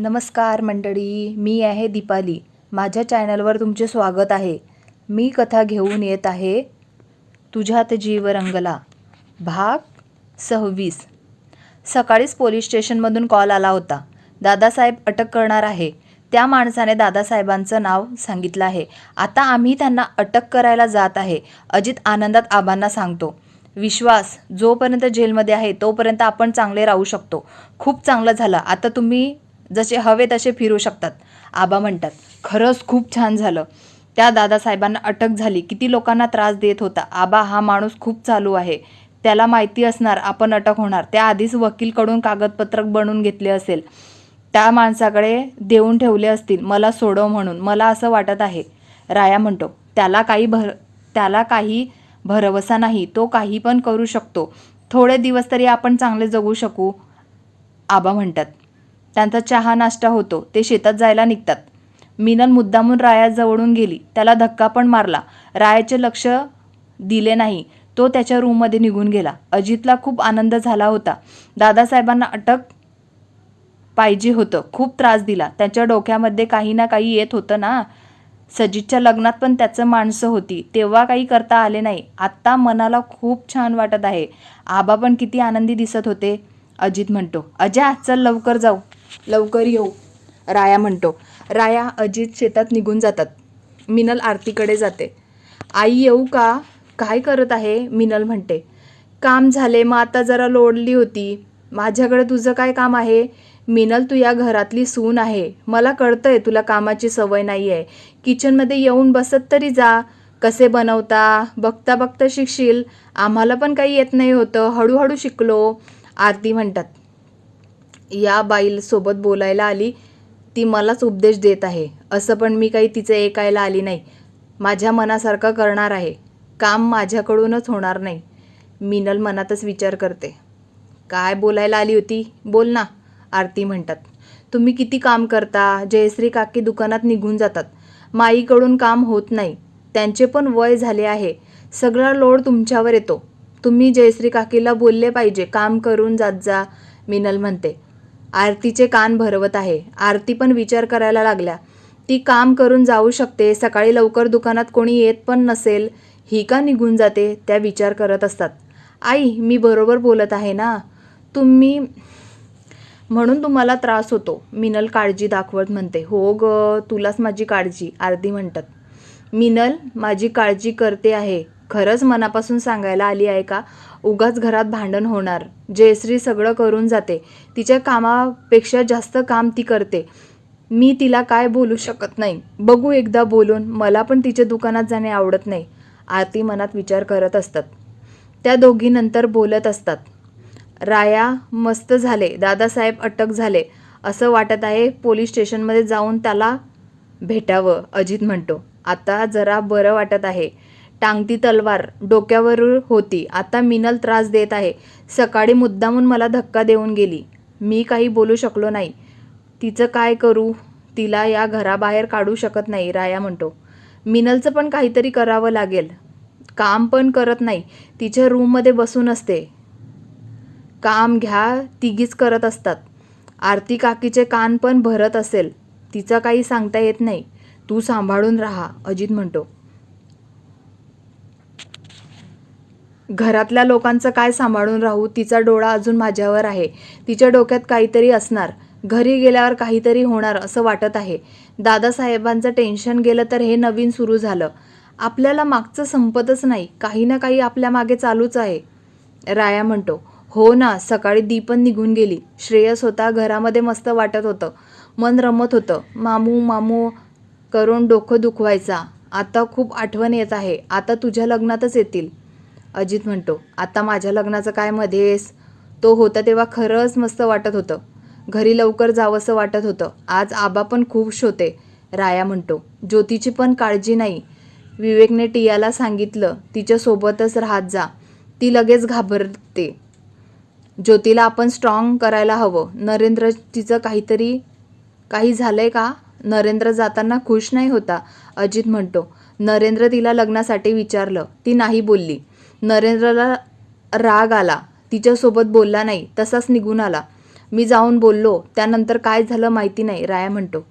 नमस्कार मंडळी मी आहे दीपाली. माझ्या चॅनलवर तुमचे स्वागत आहे. मी कथा घेऊन येत आहे तुझ्यात जीव रंगला भाग सव्वीस. सकाळीच पोलीस स्टेशनमधून कॉल आला होता. दादासाहेब अटक करणार आहे. त्या माणसाने दादासाहेबांचं नाव सांगितलं आहे. आता आम्ही त्यांना अटक करायला जात आहे. अजित आनंदात आबांना सांगतो. विश्वास जोपर्यंत जेलमध्ये आहे तोपर्यंत आपण चांगले राहू शकतो. खूप चांगलं झालं. आता तुम्ही जसे हवे तसे फिरू शकतात. आबा म्हणतात खरंच खूप छान झालं. त्या दादासाहेबांना अटक झाली. किती लोकांना त्रास देत होता. आबा हा माणूस खूप चालू आहे. त्याला माहिती असणार आपण अटक होणार. त्याआधीच वकीलकडून कागदपत्र बनवून घेतले असेल. त्या माणसाकडे देऊन ठेवले असतील. मला सोडव म्हणून. मला असं वाटत आहे. राया म्हणतो त्याला काही भर त्याला काही भरवसा नाही. तो काही पण करू शकतो. थोडे दिवस तरी आपण चांगले जगू शकू. आबा म्हणतात त्यांचा चहा नाश्ता होतो. ते शेतात जायला निघतात. मिनल मुद्दामून रायाजवळून गेली. त्याला धक्का पण मारला. रायाचे लक्ष दिले नाही. तो त्याच्या रूममध्ये निघून गेला. अजितला खूप आनंद झाला होता. दादासाहेबांना अटक पाहिजे होतं. खूप त्रास दिला. त्याच्या डोक्यामध्ये काही ना काही येत होतं ना. सजितच्या लग्नात पण त्याचं माणसं होती. तेव्हा काही करता आले नाही. आत्ता मनाला खूप छान वाटत आहे. आबा पण किती आनंदी दिसत होते. अजित म्हणतो अजय चल लवकर जाऊ. लवकर येऊ राया म्हणतो. राया अजित शेतात निघून जातात. मिनल आरतीकडे जाते. आई येऊ का? काय करत आहे? मिनल म्हणते. काम झाले मग आता जरा लोडली होती. माझ्याकडे तुझं काय काम आहे? मिनल तू या घरातली सून आहे. मला कळतंय तुला कामाची सवय नाही आहे किचनमध्ये येऊन बसत तरी जा. कसे बनवता? बघता बघता शिकशील. आम्हाला पण काही येत नाही होतं. हळूहळू शिकलो. आरती म्हणतात. या बाईलसोबत बोलायला आली ती मलाच उपदेश देत आहे. असं पण मी काही तिचं ऐकायला आली नाही. माझ्या मनासारखं करणार आहे. काम माझ्याकडूनच होणार नाही. मिनल मनातच विचार करते. काय बोलायला आली होती? बोल ना आरती म्हणतात. तुम्ही किती काम करता? जयश्री काकी दुकानात निघून जातात. माईकडून काम होत नाही. त्यांचे पण वय झाले आहे. सगळा लोड तुमच्यावर येतो. तुम्ही जयश्री काकीला बोलले पाहिजे. काम करून जात जा मिनल म्हणते. आरतीचे कान भरवत आहे. आरती पण विचार करायला लागल्या. ती काम करून जाऊ शकते सकाळी लवकर दुकानात कोणी येत पण नसेल ही का निघून जाते त्या विचार करत असतात. आई मी बरोबर बोलत आहे ना? तुम्ही म्हणून तुम्हाला त्रास होतो मिनल काळजी दाखवत म्हणते. हो ग तुलाच माझी काळजी आरती म्हणतात. मिनल माझी काळजी करते आहे. खरंच मनापासून सांगायला आली आहे का? उगाच घरात भांडण होणार. जयश्री सगळं करून जाते. तिच्या कामापेक्षा जास्त काम ती करते. मी तिला काय बोलू शकत नाही. बघू एकदा बोलून. मला पण तिच्या दुकानात जाणे आवडत नाही. आरती मनात विचार करत असतात. त्या दोघी नंतर बोलत असतात. राया मस्त झाले. दादासाहेब अटक झाले. असं वाटत आहे पोलीस स्टेशनमध्ये जाऊन त्याला भेटावं अजित म्हणतो. आता जरा बरं वाटत आहे. टांगती तलवार डोक्यावर होती. आता मिनल त्रास देत आहे. सकाळी मुद्दामून मला धक्का देऊन गेली. मी काही बोलू शकलो नाही. तिचं काय करू? तिला या घराबाहेर काढू शकत नाही राया म्हणतो. मिनलचं पण काहीतरी करावं लागेल. काम पण करत नाही. तिच्या रूममध्ये बसून असते. काम घ्या तिघीच करत असतात. आरती काकीचे कान पण भरत असेल. तिचं काही सांगता येत नाही. तू सांभाळून राहा अजित म्हणतो. घरातल्या लोकांचं काय सांभाळून राहू तिचा डोळा अजून माझ्यावर आहे. तिच्या डोक्यात काहीतरी असणार. घरी गेल्यावर काहीतरी होणार असं वाटत आहे. दादासाहेबांचं टेन्शन गेलं तर हे नवीन सुरू झालं. आपल्याला मागचं संपतच नाही. काही ना काही आपल्या मागे चालूच आहे. राया म्हणतो हो ना सकाळी दीपन निघून गेली. श्रेयस होता घरामध्ये मस्त वाटत होतं. मन रमत होतं. मामू मामू करून डोकं दुखवायचा. आता खूप आठवण येत आहे. आता तुझ्या लग्नातच येतील. अजित म्हणतो आता माझ्या लग्नाचं काय मध्येस तो होता तेव्हा खरंच मस्त वाटत होतं. घरी लवकर जावंसं वाटत होतं. आज आबा पण खुश होते राया म्हणतो ज्योतीची पण काळजी नाही. विवेकने टियाला सांगितलं तिच्यासोबतच राहत जा. ती लगेच घाबरते. ज्योतीला आपण स्ट्रॉंग करायला हवं. नरेंद्र तिचं काहीतरी काही झालंय का? नरेंद्र जाताना खुश नाही होता. अजित म्हणतो नरेंद्र तिला लग्नासाठी विचारलं. ती नाही बोलली. नरेंद्रला राग आला. तिच्यासोबत बोलला नाही तसाच निघून आला. मी जाऊन बोललो त्यानंतर काय झालं माहिती नाही राया म्हणतो.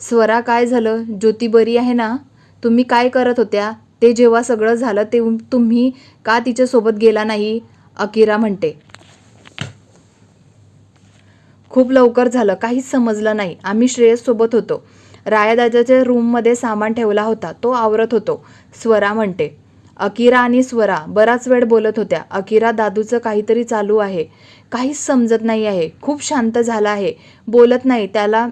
स्वरा काय झालं? ज्योती बरी आहे ना? तुम्ही काय करत होत्या? ते जेव्हा सगळं झालं ते तुम्ही का तिच्यासोबत गेला नाही? अकिरा म्हणते. खूप लवकर झालं काहीच समजलं नाही. आम्ही श्रेयससोबत होतो. रायादाजाच्या रूममध्ये सामान ठेवला होता तो आवरत होतो स्वरा म्हणते. अकिरा आणि स्वरा बराच वेळ बोलत होत्या. अकिरा दादूचं काहीतरी चालू आहे. काहीच समजत नाही आहे. खूप शांत झाला आहे. बोलत नाही. त्याला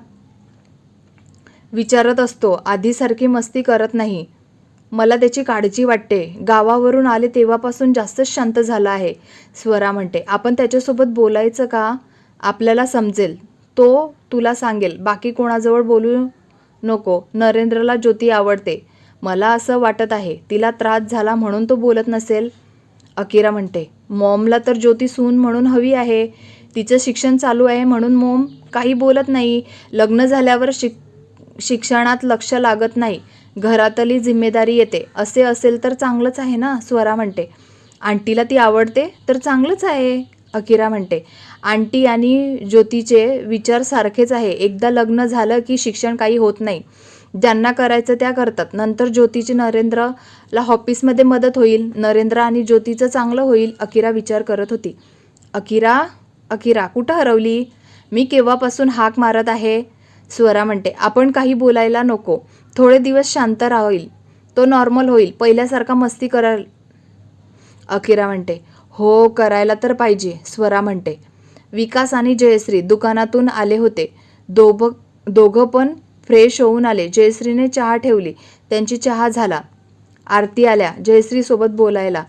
विचारत असतो. आधीसारखी मस्ती करत नाही. मला त्याची काळजी वाटते. गावावरून आले तेव्हापासून जास्तच शांत झाला आहे. स्वरा म्हणते आपण त्याच्यासोबत बोलायचं का? आपल्याला समजेल. तो तुला सांगेल. बाकी कोणाजवळ बोलू नको. नरेंद्रला ज्योती आवडते. मला असं वाटत आहे तिला त्रास झाला म्हणून तो बोलत नसेल. अकिरा म्हणते मॉमला तर ज्योती सून म्हणून हवी आहे. तिचं शिक्षण चालू आहे म्हणून मॉम काही बोलत नाही. लग्न झाल्यावर शिक शिक्षणात लक्ष लागत नाही. घरातली जिम्मेदारी येते. असे असेल तर चांगलंच आहे ना स्वरा म्हणते. आंटीला ती आवडते तर चांगलंच आहे अकिरा म्हणते. आंटी आणि ज्योतीचे विचार सारखेच आहे. एकदा लग्न झालं की शिक्षण काही होत नाही. ज्यांना करायचं त्या करतात. नंतर ज्योतीची नरेंद्रला ऑफिसमध्ये मदत होईल. नरेंद्र आणि ज्योतीचं चांगलं होईल अकिरा विचार करत होती. अकिरा अकिरा कुठं हरवली? मी केव्हापासून हाक मारत आहे? स्वरा म्हणते आपण काही बोलायला नको. थोडे दिवस शांत राहील. तो नॉर्मल होईल. पहिल्यासारखा मस्ती कराल. अकिरा म्हणते हो करायला तर पाहिजे. स्वरा म्हणते विकास आणि जयश्री दुकानातून आले होते. दोघ दोघं पण फ्रेश होऊन आले. जयश्रीने चहा ठेवली. त्यांची चहा झाला. आरती आल्या. जयश्रीसोबत बोलायला.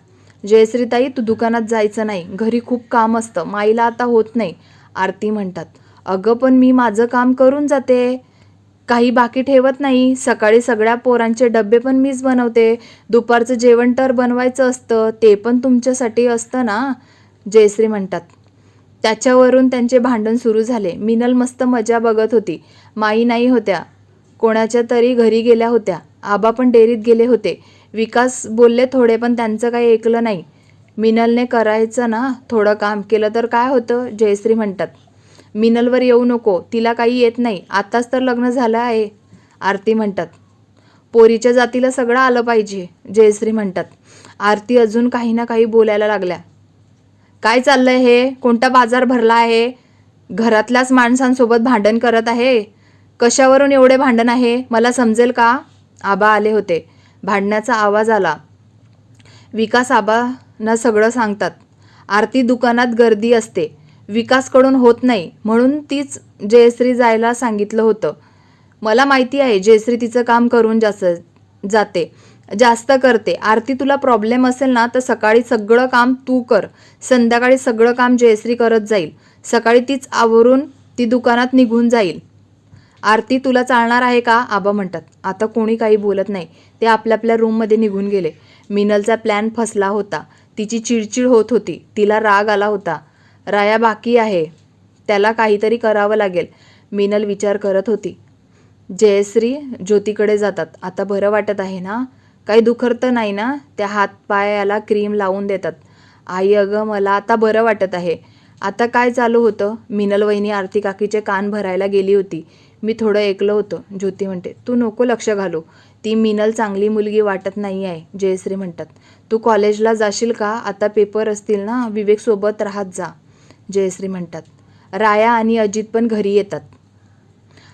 जयश्रीताई तू दुकानात जायचं नाही. घरी खूप काम असतं. माईला आता होत नाही. आरती म्हणतात. अगं पण मी माझं काम करून जाते. काही बाकी ठेवत नाही. सकाळी सगळ्या पोरांचे डबे पण मीच बनवते. दुपारचं जेवण तर बनवायचं असतं. ते पण तुमच्यासाठी असतं ना? जयश्री म्हणतात. त्याच्यावरून त्यांचे भांडण सुरू झाले. मिनल मस्त मजा बघत होती. माई नाही होत्या. कोणाच्या तरी घरी गेल्या होत्या. आबा पण डेरीत गेले होते. विकास बोलले थोडे पण त्यांचं काही ऐकलं नाही. मिनलने करायचं ना थोडं काम केलं तर काय होतं? जयश्री म्हणतात. मिनलवर येऊ नको तिला काही येत नाही. आत्ताच तर लग्न झालं आहे आरती म्हणतात. पोरीच्या जातीला सगळं आलं पाहिजे जयश्री म्हणतात. आरती अजून काही ना काही बोलायला लागल्या. काय चाललंय हे? कोणता बाजार भरला आहे? घरातल्याच माणसांसोबत भांडण करत आहे? कशावरून एवढे भांडण आहे? मला समजेल का? आबा आले होते. भांडण्याचा आवाज आला. विकास आबांना सगळं सांगतात. आरती दुकानात गर्दी असते. विकासकडून होत नाही. म्हणून तीच जयश्री जायला सांगितलं होतं. मला माहिती आहे जयश्री तिचं काम करून जास्त जाते. जास्त करते. आरती तुला प्रॉब्लेम असेल ना तर सकाळी सगळं काम तू कर. संध्याकाळी सगळं काम जयश्री करत जाईल. सकाळी तीच आवरून ती दुकानात निघून जाईल. आरती तुला चालणार आहे का? आबा म्हणतात. आता कोणी काही बोलत नाही. ते आपल्या आपल्या रूममध्ये निघून गेले. मिनलचा प्लॅन फसला होता. तिची चिडचिड होत होती. तिला राग आला होता. राया बाकी आहे. त्याला काहीतरी करावं लागेल. मिनल विचार करत होती. जयश्री ज्योतीकडे जातात. आता बरं वाटत आहे ना? काही दुखरतं नाही ना? त्या हातपायाला क्रीम लावून देतात. आई अगं मला आता बरं वाटत आहे. आता काय चालू होतं? मिनल वहिनी आरती काकीचे कान भरायला गेली होती. मी थोडं ऐकलं होतं. ज्योती म्हणते तू नको लक्ष घालू. ती मिनल चांगली मुलगी वाटत नाही आहे जयश्री म्हणतात. तू कॉलेजला जाशील का? आता पेपर असतील ना. विवेकसोबत राहत जा जयश्री म्हणतात. राया आणि अजित पण घरी येतात.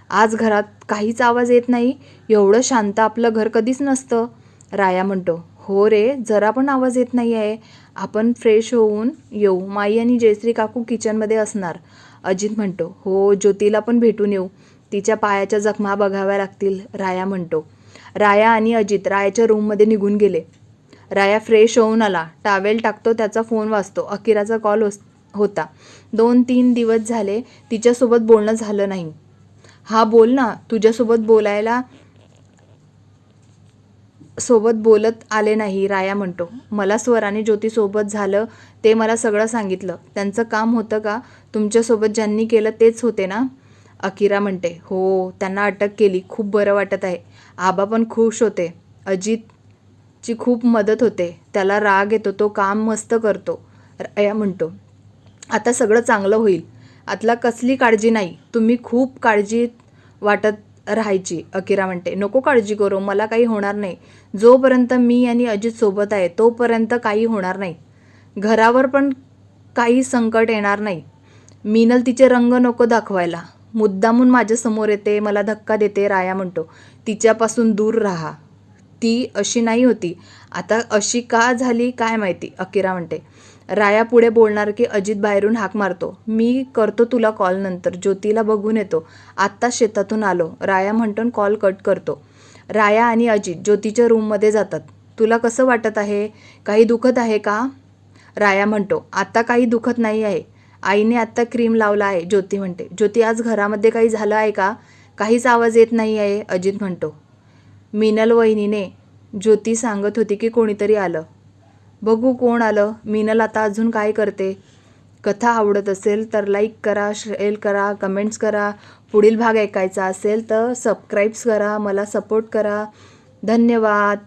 आज घरात काहीच आवाज येत नाही. एवढं शांत आपलं घर कधीच नसतं. राया म्हणतो हो रे जरा पण आवाज येत नाही आहे. आपण फ्रेश होऊन येऊ. माई आणि जयश्री काकू किचनमध्ये असणार. अजित म्हणतो हो ज्योतीला पण भेटून येऊ. तिच्या पायाच्या जखमा बघाव्या लागतील राया म्हणतो. राया आणि अजित रायाच्या रूममध्ये निघून गेले. राया फ्रेश होऊन आला. टावेल टाकतो त्याचा फोन वाचतो अकिराचा कॉल होता. दोन तीन दिवस झाले तिच्यासोबत बोलणं झालं नाही. हा बोल ना. तुझ्यासोबत बोलायला सोबत बोलत आले नाही राया म्हणतो. मला स्वर आणि ज्योतीसोबत झालं ते मला सगळं सांगितलं. त्यांचं काम होतं का? तुमच्यासोबत ज्यांनी केलं तेच होते ना? अकिरा म्हणते हो त्यांना अटक केली खूप बरं वाटत आहे. आबा पण खुश होते. अजितची खूप मदत होते. त्याला राग येतो तो काम मस्त करतो. राया म्हणतो आता सगळं चांगलं होईल. आतला कसली काळजी नाही. तुम्ही खूप काळजी वाटत राहायची अकिरा म्हणते. नको काळजी करू मला काही होणार नाही. जोपर्यंत मी आणि अजित सोबत आहे तोपर्यंत काही होणार नाही. घरावर पण काही संकट येणार नाही. मिनल तिचे रंग नको दाखवायला. मुद्दामून माझ्यासमोर येते मला धक्का देते राया म्हणतो तिच्यापासून दूर राहा. ती अशी नाही होती. आता अशी का झाली काय माहिती? अकिरा म्हणते. राया पुढे बोलणार की अजित बाहेरून हाक मारतो. मी करतो तुला कॉल नंतर. ज्योतीला बघून येतो. आत्ता शेतातून आलो. राया म्हणतो कॉल कट करतो. राया आणि अजित ज्योतीच्या रूममध्ये जातात. तुला कसं वाटत आहे? काही दुखत आहे का? राया म्हणतो. आता काही दुखत नाही आहे. आईने आत्ता क्रीम लावला आहे. ज्योती म्हणते ज्योती आज घरामध्ये काही झालं आहे का? काहीच आवाज येत नाही आहे अजित म्हणतो. मिनल वहिनीने ज्योती सांगत होती की कोणीतरी आलं. बघू कोण आलं. मिनल आता अजून काय करते? कथा आवडत असेल तर लाईक करा शेअर करा कमेंट्स करा. पुढील भाग ऐकायचा असेल तर सबस्क्राईब्स करा. मला सपोर्ट करा. धन्यवाद.